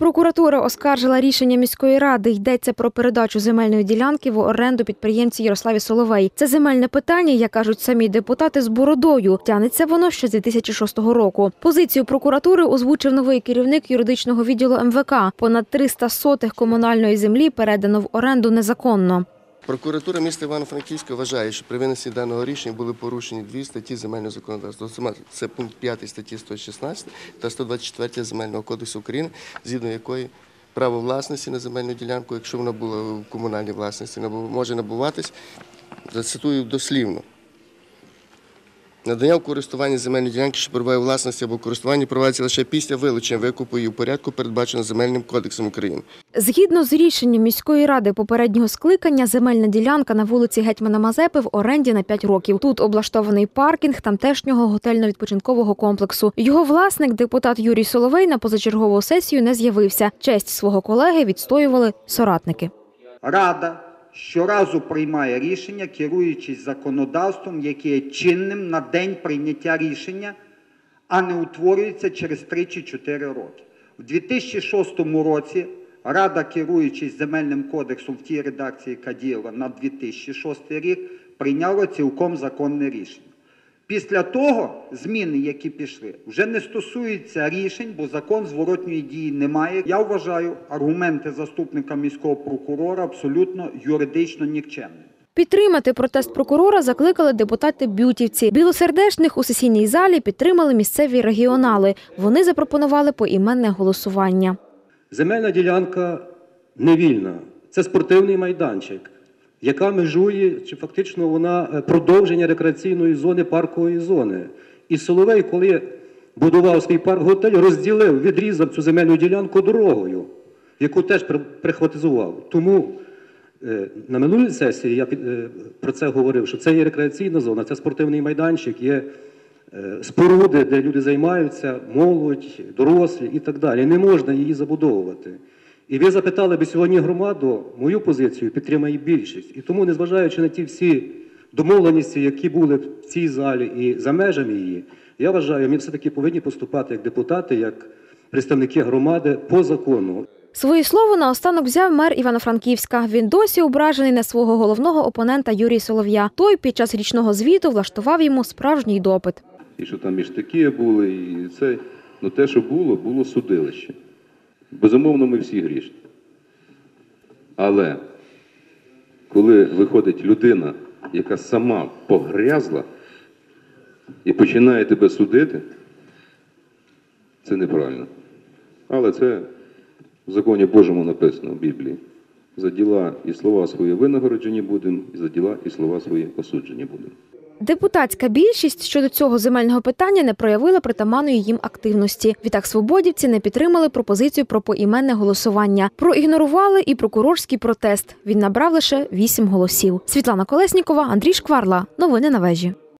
Прокуратура оскаржила рішення міської ради. Йдеться про передачу земельної ділянки в оренду підприємці Ярославі Соловей. Це земельне питання, як кажуть самі депутати з бородою. Тянеться воно ще з 2006 року. Позицію прокуратури озвучив новий керівник юридичного відділу МВК. Понад 300 сотих комунальної землі передано в оренду незаконно. Прокуратура міста Івано-Франківська вважає, що при винесенні даного рішення були порушені дві статті земельного законодавства. Це пункт 5 статті 116 та 124 Земельного кодексу України, згідно якої право власності на земельну ділянку, якщо вона була в комунальній власності, може набуватись, зацитую дослівно. Надання в користування земельної ділянки, що перебуває у власності або користуванні, проводиться лише після вилучення викупу і у порядку, передбачено Земельним кодексом України. Згідно з рішенням міської ради попереднього скликання, земельна ділянка на вулиці Гетьмана Мазепи в оренді на 5 років. Тут облаштований паркінг тамтешнього готельно-відпочинкового комплексу. Його власник, депутат Юрій Соловей, на позачергову сесію не з'явився. Честь свого колеги відстоювали соратники. Рада щоразу приймає рішення, керуючись законодавством, яке є чинним на день прийняття рішення, а не утворюється через 3 чи 4 роки. У 2006 році Рада, керуючись земельним кодексом в тій редакції, Кадієва на 2006 рік, прийняла цілком законне рішення. Після того зміни, які пішли, вже не стосуються рішень, бо закон зворотньої дії немає. Я вважаю аргументи заступника міського прокурора абсолютно юридично нікчемними. Підтримати протест прокурора закликали депутати бютівці. Білосердечних у сесійній залі підтримали місцеві регіонали. Вони запропонували поіменне голосування. Земельна ділянка не вільна. Це спортивний майданчик, яка межує, чи фактично вона е, продовження рекреаційної зони, паркової зони. І Соловей, коли будував свій парк готель, розділив, відрізав цю земельну ділянку дорогою, яку теж прихватизував. Тому е, на минулій сесії я е, про це говорив, що це є рекреаційна зона, це спортивний майданчик, є споруди, де люди займаються, молодь, дорослі і так далі. Не можна її забудовувати. І ви запитали би сьогодні громаду, мою позицію підтримає більшість. І тому, незважаючи на ті всі домовленості, які були в цій залі і за межами її, я вважаю, ми все-таки повинні поступати як депутати, як представники громади по закону. Своє слово наостанок взяв мер Івано-Франківська. Він досі ображений на свого головного опонента Юрія Солов'я. Той під час річного звіту влаштував йому справжній допит. і що там і штики були, і це. Ну те, що було, було судилище. Безумовно, ми всі грішні. Але коли виходить людина, яка сама погрязла і починає тебе судити, це неправильно. Але це в законі Божому написано в Біблії. За діла і слова свої винагороджені будемо, і за діла і слова свої осуджені будемо. Депутатська більшість щодо цього земельного питання не проявила притаманної їм активності. Відтак свободівці не підтримали пропозицію про поіменне голосування. Проігнорували і прокурорський протест. Він набрав лише вісім голосів. Світлана Колеснікова, Андрій Шкварла. Новини на вежі.